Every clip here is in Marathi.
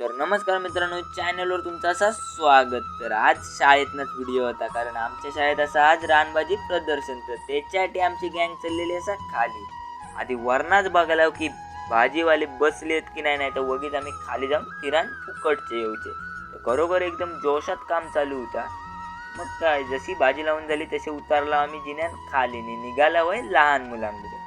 तर नमस्कार मित्रांनो चॅनलवर तुमचं असं स्वागत. तर आज शाळेतनंच व्हिडिओ होता कारण आमच्या शाळेत असं आज रानबाजी प्रदर्शन. तर त्याच्यासाठी आमची गँग चाललेली असा खाली. आधी वरनाच बघायला की भाजीवाले बसलेत की नाही नाही तर वगीच आम्ही खाली जाऊन किराण फुकटचे येऊचे. तर खरोखर एकदम जोशात काम चालू होता. मग काय जशी भाजी लावून झाली तसे उतारला आम्ही जिन्यान खाली. नि निघाला वय लहान मुलांमध्ये.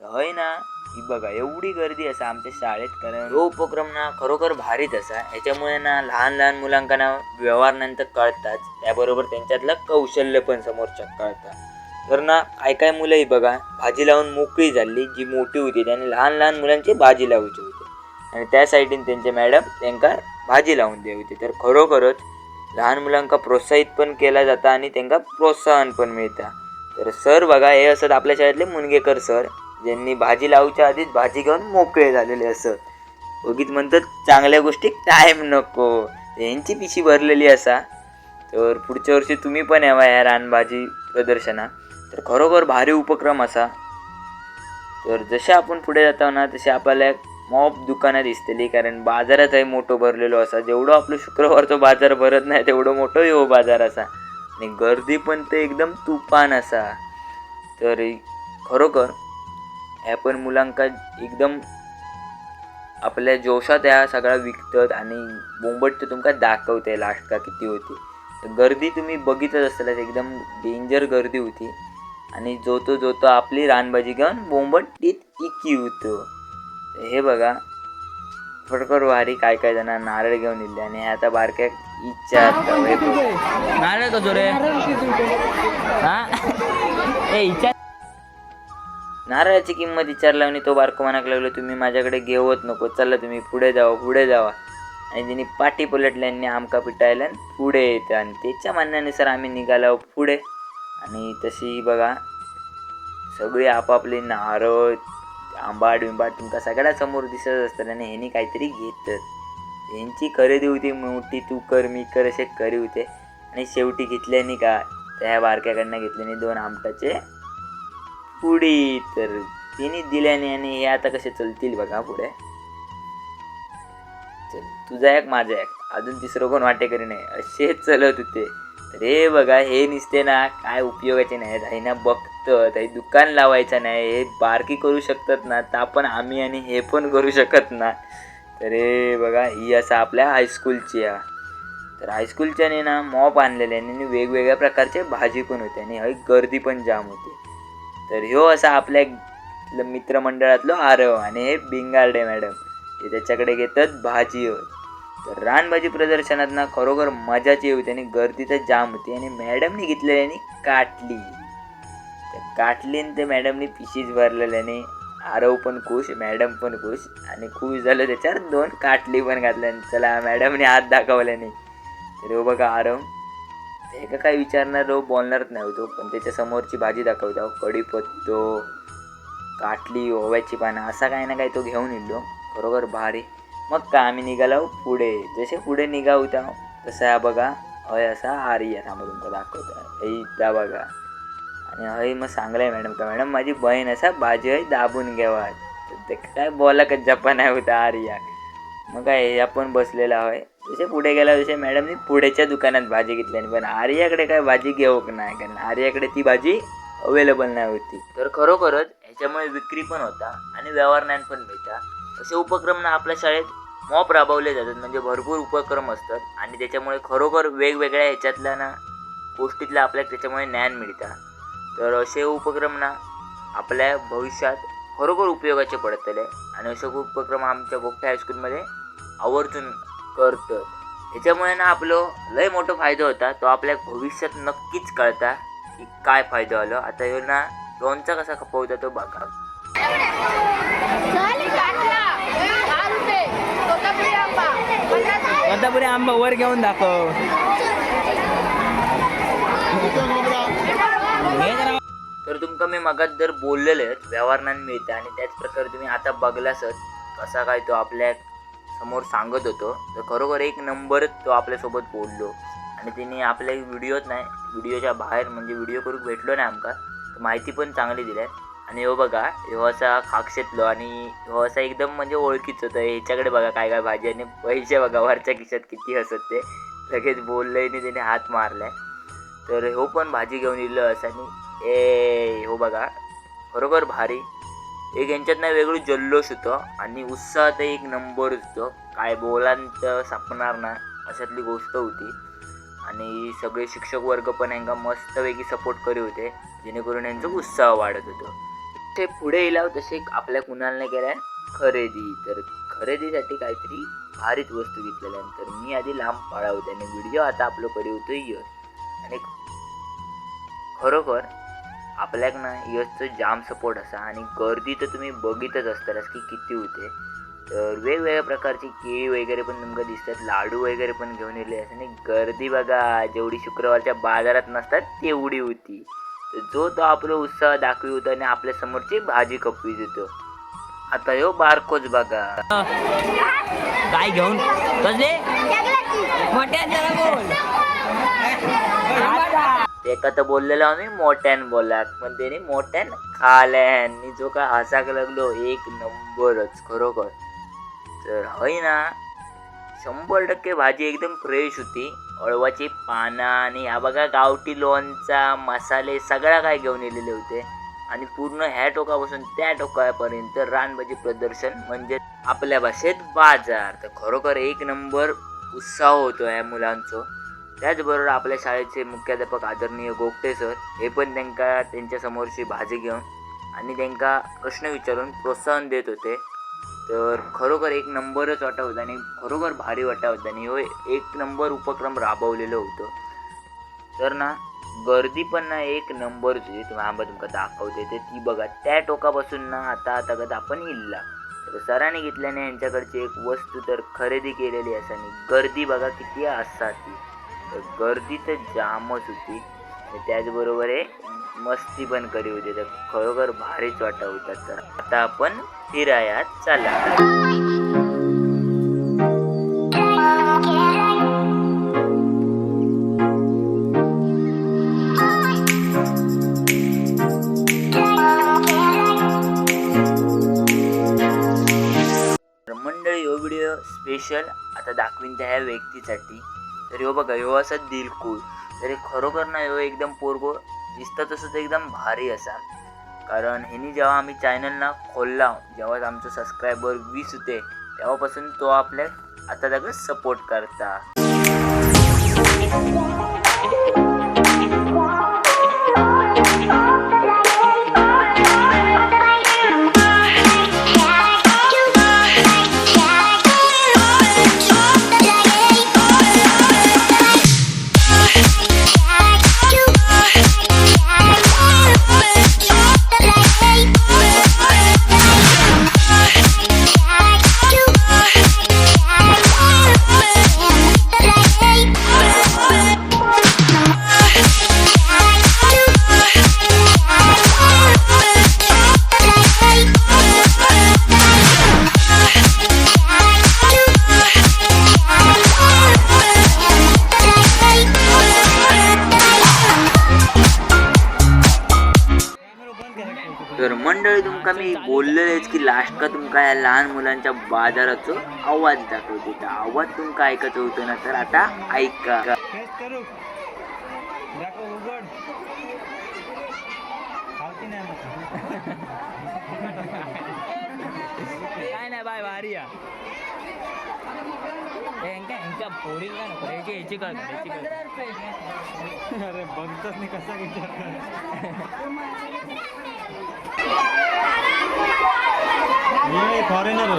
तर होय ना ही बघा एवढी गर्दी असा आमच्या शाळेत कारण तो उपक्रम ना खरोखर भारीच असा. ह्याच्यामुळे ना लहान लहान मुलांका ना व्यवहार नंतर कळतात त्याबरोबर त्यांच्यातलं कौशल्य पण समोरच्या कळतात तर ना काय काय मुलंही बघा भाजी लावून मोकळी झाली जी मोठी होती त्याने लहान लहान मुलांची भाजी लावायची होती. आणि त्या साईडीन त्यांचे मॅडम त्यांका भाजी लावून द्यावी होती. तर खरोखरच लहान मुलांका प्रोत्साहित पण केला जाता आणि त्यांना प्रोत्साहन पण मिळतं. तर सर बघा हे असत आपल्या शाळेतले मुनगेकर सर. ज्यांनी भाजी लावच्या आधीच भाजी घेऊन मोकळे झालेले असत बघित म्हणतात चांगल्या गोष्टी टाईम नको. यांची पिशी भरलेली असा. तर पुढच्या वर्षी तुम्ही पण यावा या रानभाजी प्रदर्शनात. तर खरोखर भारी उपक्रम असा. तर जसे आपण पुढे जातो ना तसे आपल्याला एक मॉप दुकानं दिसतली कारण बाजारातही मोठं भरलेलो असा. जेवढं आपलं शुक्रवारचं बाजार भरत नाही तेवढं मोठं हो बाजार असा. आणि गर्दी पण ते एकदम तुफान असा. तर खरोखर पण मुलांका एकदम आपल्या जोशात ह्या सगळा विकतात आणि बोंबट ते तुमका दाखवते लास्ट का किती होती. तर गर्दी तुम्ही बघितच असताना एकदम डेंजर गर्दी होती. आणि जो तो जो तो आपली रानबाजी घेऊन बोंबट तीत इकी होतो. हे बघा फडकर वारी काय काय जण नारळ घेऊन इले आणि आता बारक्या इच्छा. नारळ कसो रे हा? ए इच्छा नारळाची किंमत विचारला आणि तो बारको म्हणाक लागलो तुम्ही माझ्याकडे घेवत नको चला तुम्ही पुढे जावा पुढे जावा. आणि तिने पाठी पलटल्याने आमका पिटायला आणि पुढे येतं. आणि त्याच्या म्हणण्यानुसार आम्ही निघालो पुढे. आणि तशी बघा सगळी आपापली नारळ आंबाट बिंबाट तुमका सगळ्या समोर दिसत असतात आणि ह्यांनी काहीतरी घेतात यांची खरेदी होती मोठी तू कर मी कर असे करी होते. आणि शेवटी घेतल्याने का त्या बारक्याकडनं घेतल्याने दोन आमटाचे पुढे तर तिने दिल्याने आणि हे आता कसे चलतील बघा पुढे. चल तुझा एक माझा एक. अजून तिसरं कोण वाटेकरी नाही. असे चलत होते. अरे बघा हे निसते ना काय उपयोगाचे नाही. काही ना बघतं काही दुकान लावायचं नाही. हे बारकी करू शकतात ना तर आपण आम्ही आणि हे पण करू शकत ना. तर हे बघा ही असं आपल्या हायस्कूलची आहे. तर हायस्कूलच्याने ना मॉप आणलेले आणि वेगवेगळ्या प्रकारचे भाजी पण होते आणि गर्दी पण जाम होती. तर ह्यो असा आपल्या मित्रमंडळातलो आरव आणि हे बिंगारडे मॅडम. ते त्याच्याकडे घेतात भाजी तर रानभाजी प्रदर्शनात ना खरोखर मजाची होती आणि गर्दी तर जाम होती आणि मॅडमनी घेतलेल्याने काटली. तर काटली ते मॅडमनी पिशीच भरलेल्याने आरव पण खुश मॅडम पण खुश आणि खुश झालं त्याच्यावर दोन काटली पण घातल्या. चला मॅडमने हात दाखवल्याने. तर हो बघा आरव. एका काय विचारणार हो बोलणारच नाही होतो. पण त्याच्या समोरची भाजी दाखवतो कढीपत्तो काटली ओव्याची पानं असा काही ना काही तो घेऊन येलो हो. खरोखर भारी. मग का आम्ही निघालो पुढे. जसे पुढे निघा होता तसा हा बघा हय असा आर्या थांबा तुमका दाखवता ऐ त्या बघा. आणि हय मग सांगलाय मॅडम का मॅडम माझी बहीण असा भाजी हय दाबून घ्यावा. ते काय बोला का जपान आहे होता आर्या मग काय आपण बसलेला आहे जसे पुढे गेला तसे मॅडमनी पुढेच्या दुकानात भाजी घेतली आणि पण आर्याकडे काय भाजी घेऊक नाही? कारण आर्याकडे ती भाजी अवेलेबल नाही होती. तर खरोखरच ह्याच्यामुळे विक्री पण होता आणि व्यवहार ज्ञान पण मिळता. असे उपक्रम ना आपल्या शाळेत मॉप राबवले जातात. म्हणजे भरपूर उपक्रम असतात आणि त्याच्यामुळे खरोखर वेगवेगळ्या ह्याच्यातल्या ना गोष्टीतलं आपल्याला त्याच्यामुळे ज्ञान मिळतं. तर असे उपक्रम ना आपल्या भविष्यात खरोखर उपयोगाचे पडतले. आणि असे उपक्रम आमच्या गोख्या हायस्कूलमध्ये आवर्जून करतात ह्याच्यामुळे ना आपलं लय मोठा फायदा होता. तो आपल्या भविष्यात नक्कीच कळता की काय फायदा आलो. आता ह्यो ना लोणचा कसा खपवता तो बघा. तोतापुरी आंबा वर घेऊन दाखव. तर तुमका मी मगात जर बोललेलेच व्यवहारज्ञान मिळतं आणि त्याच प्रकारे तुम्ही आता बघलासच कसा काय तो आपल्या समोर सांगत होतो. तर खरोखर एक नंबर तो आपल्यासोबत बोललो. आणि तिने आपल्या व्हिडिओत नाही व्हिडिओच्या बाहेर म्हणजे व्हिडिओ करून भेटलो नाही आमका. तर माहिती पण चांगली दिली. आणि हो बघा हो असा खाक्षेतलो आणि हो असा एकदम म्हणजे ओळखीच. होतं ह्याच्याकडे बघा काय काय भाजी आणि पैसे बघा वरच्या खिशात किती हसत ते. लगेच बोललंय आणि त्याने हात मारलाय. तर हो पण भाजी घेऊन येलो असं आणि ए हो बघा खरोखर भारी. एक यांच्यात ना वेगळं जल्लोष होतं आणि उत्साहात एक नंबर होतो. काय बोलांत सापणार ना अशातली गोष्ट होती. आणि सगळे शिक्षक वर्ग पण यांना मस्तपैकी सपोर्ट करी होते जेणेकरून यांचा उत्साह वाढत होतो. ते पुढे येला तसे आपल्या कुणालने केलाय? खरेदी. तर खरेदीसाठी काहीतरी भारीच वस्तू घेतल्यानंतर मी आधी लांब पाळा होते आणि व्हिडिओ आता आपलं करी होतो आणि खरोखर आपल्याक ना यशचं जाम सपोर्ट असा आणि गर्दी तर तुम्ही बघितच असतातच की किती होते. तर वेगवेगळ्या प्रकारची केळी वगैरे पण तुमका दिसतात लाडू वगैरे पण घेऊन येले असं आणि गर्दी बघा जेवढी शुक्रवारच्या बाजारात नसतात तेवढी होती. तर जो तो आपला उत्साह दाखवी होता आणि आपल्या समोरची भाजी कपवी देतो. आता यो बारकोच बघा. काय घेऊन? कसले? मोठ्या जरा बोल. एका तर बोललेलो आम्ही मोठ्यान बोलाक पण त्याने मोठ्यान खाल्यान मी जो काय हसाक लागलो एक नंबरच खरोखर. तर हय ना शंभर टक्के भाजी एकदम फ्रेश होती. अळवाची पानं आणि ह्या बघा गावठी लोणचा मसाले सगळा काय घेऊन येलेले होते. आणि पूर्ण ह्या टोकापासून त्या टोकापर्यंत रानभाजी प्रदर्शन म्हणजे आपल्या भाषेत बाजार. तर खरोखर एक नंबर उत्साह होतो या मुलांचो. त्याचबरोबर आपल्या शाळेचे मुख्याध्यापक आदरणीय गोगटे सर हे पण त्यांका त्यांच्या समोरची भाजी घेऊन आणि त्यांका प्रश्न विचारून प्रोत्साहन देत होते. तर खरोखर एक नंबरच वाटा होता आणि खरोखर भारी वाटा होता आणि हो एक नंबर उपक्रम राबवलेलं होतं. तर ना गर्दी पण ना एक नंबर होती. तुम्ही आंबा तुमका दाखवते ते ती बघा त्या टोकापासून ना आता आता कदा आपण इल्ला तर सरांनी घेतल्याने यांच्याकडची एक वस्तू तर खरेदी केलेली असा आणि गर्दी बघा किती असा ती गर्दी तर जामच होती. त्याचबरोबर हे मस्ती पण करी होती. तर खरोखर भारीच वाटा होता. तर आता आपण फिरायात चला मंडळी व्हिडिओ स्पेशल आता दाखवीन त्या ह्या व्यक्तीसाठी. तर हो बघा ह्यो असा दिलकूल तर खरोखर ना ह्यो एकदम पोरगो दिसता तसंच एकदम भारी असा. कारण ह्यानी जेव्हा आम्ही चॅनल ना खोलला जेव्हा आमचं सबस्क्रायबर वीस होते तेव्हापासून तो आपल्या आता सगळं सपोर्ट करता. तुमका या लहान मुलांच्या बाजाराचो आवाज दाखवते. तर आवाज तुमका ऐकायचं होतं ना तर आता ऐका. करू. काय नाही बाय भारी या यांका यांच्या पोरिंग काय नको याची याची काय याची काय अरे बघतच नाही कसा विचार फॉरेनर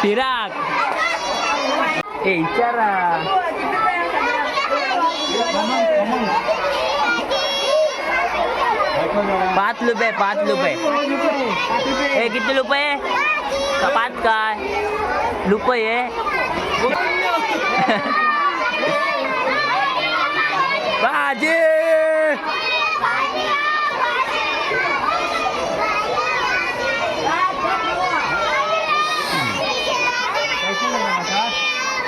फिराक. ए विचारा पाच रुपये पाच रुपये हे किती रुपये का पाच काय? रुपये भाजी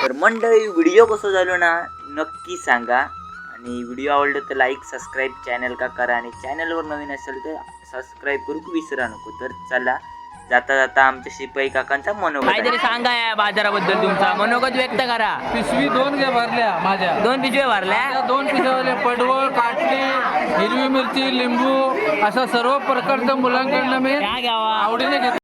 तर मंडळी व्हिडिओ कसं झालो ना नक्की सांगा. आणि व्हिडिओ आवडलं तर लाईक सबस्क्राईब चॅनल का करा. आणि चॅनलवर नवीन असेल तर सबस्क्राईब करू विसरा नको. तर चला जाता जाता आमच्या शिपाई काकांचा मनोगत काहीतरी सांगा या बाजाराबद्दल तुमचा. मनोगत व्यक्त करा. पिशवी दोन घे भरल्या माझ्या. दोन पिशव्या भरल्या? दोन पिशव्या पडवळ काटली हिरवी मिरची लिंबू अशा सर्व प्रकारच्या मुलांकडनं मी घ्यावा आवडीने घेतो.